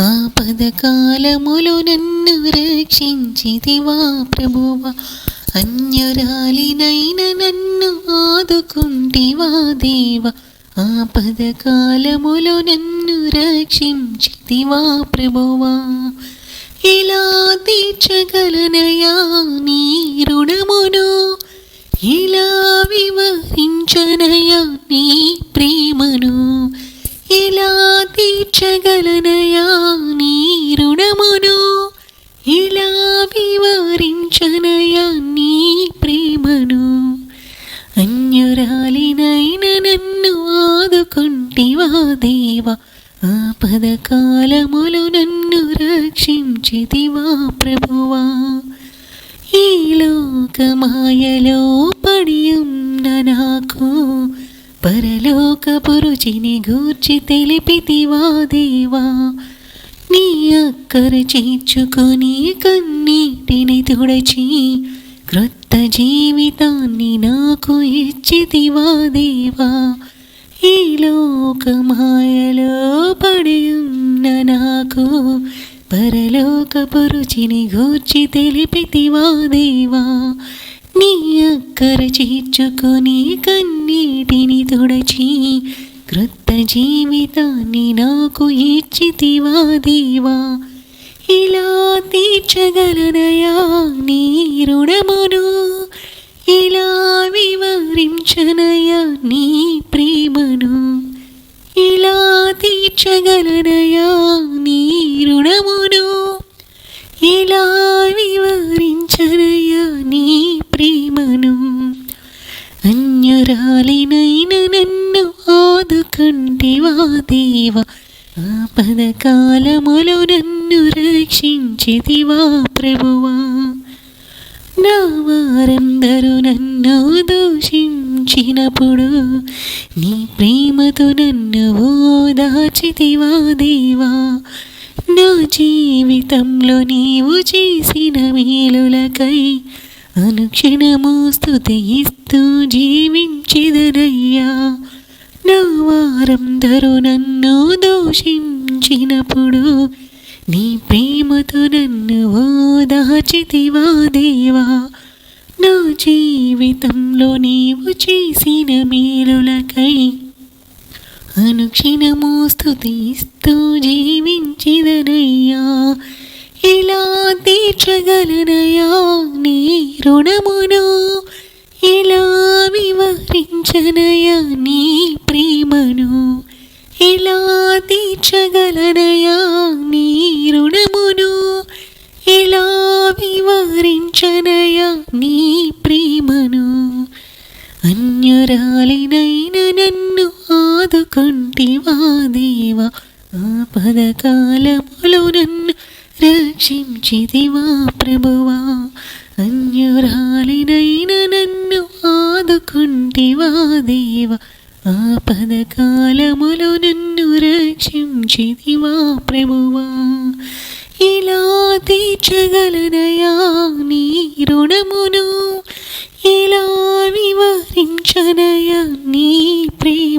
ആപദകാലമുലു നന്നു രക്ഷിഞ്ചിതിവാ പ്രഭുവ. അന്യരാലിനൈന നന്നു ആതുകുണ്ടിവാ ദേവ. ആപദകാലമുലു നന്നു രക്ഷിഞ്ചിതിവാ പ്രഭുവ. ഇലാ ദീക്ഷകലനയാ നീരുടമുനോ ഇലാ వివరించనయా నీ ప్రేమను? ఇలా తీర్చగలనయా నీ రుణమును? ఇలా వివరించనయా నీ ప్రేమను? అన్యురాలినైన నన్ను ఆదుకుంటివా దేవా? ఆపద కాలములు నన్ను రక్షించితివా ప్రభువా? ఈ లోకమాయలో పడి ఉన్న నాకు పరలోక పురుచిని గూర్చి తెలిపితివా దేవా? నీ అక్కర చేర్చుకొని కన్నీటిని తుడచి క్రొత్త జీవితాన్ని నాకు ఇచ్చితివా దేవా? ఈ లోకమాయలో పడి ఉన్న నాకు పరలోకపు రుచిని గూర్చి తెలిపితివా దేవా? నీ అక్కర చేర్చుకుని కన్నీటిని తుడచి క్రొత్త జీవితాన్ని నాకు ఇచ్చితివా దేవా? ఇలా తీర్చగలనయా నీ రుణమును? ఇలా వివరించనయా నీ ప్రేమను? ఇలా తీర్చగలనయా నీ రుణమును? ఇలా వివరించనయా నీ ప్రేమను అన్యురాలినైన నన్ను ఆదుకుంటివా దేవా ఆపద కాలములో నన్ను రక్షించితివా ప్రభువా నా వారందరూ నన్ను దూషించినప్పుడు నీ ప్రేమతో నన్ను ఓదాచితివా దేవా నా జీవితంలో నీవు చేసిన మేలులకై అనుక్షణము స్తుతిస్తూ జీవించిదరయ్యా. నా వారందరూ నన్ను దోషించినప్పుడు నీ ప్రేమతో నన్ను ఓదాచితివా దేవా. నా జీవితంలో నీవు చేసిన మేలులకై అనుక్షణము స్థుతిస్తూ జీవించిదనయ్యా ఇలా తీర్చగలనయా నీ రుణమును ఇలా వివరించనయా నీ ప్రేమను ఇలా తీర్చగలనయా నీ రుణమును ఇలా వివరించనయా నీ ప్రేమను అన్యురాలినైన నన్ను ఆదుకుంటివా దేవా ఆపద కాలములో నన్ను రక్షించితివా ప్రభువా? అన్యురాలినైన నన్ను ఆదుకుంటివా దేవ? ఆపద కాలములు నన్ను రక్షించితివా ప్రభువా? ఇలా తీర్చగలనయా నీ రుణమును? ఇలా వివరించనయా నీ ప్రేమను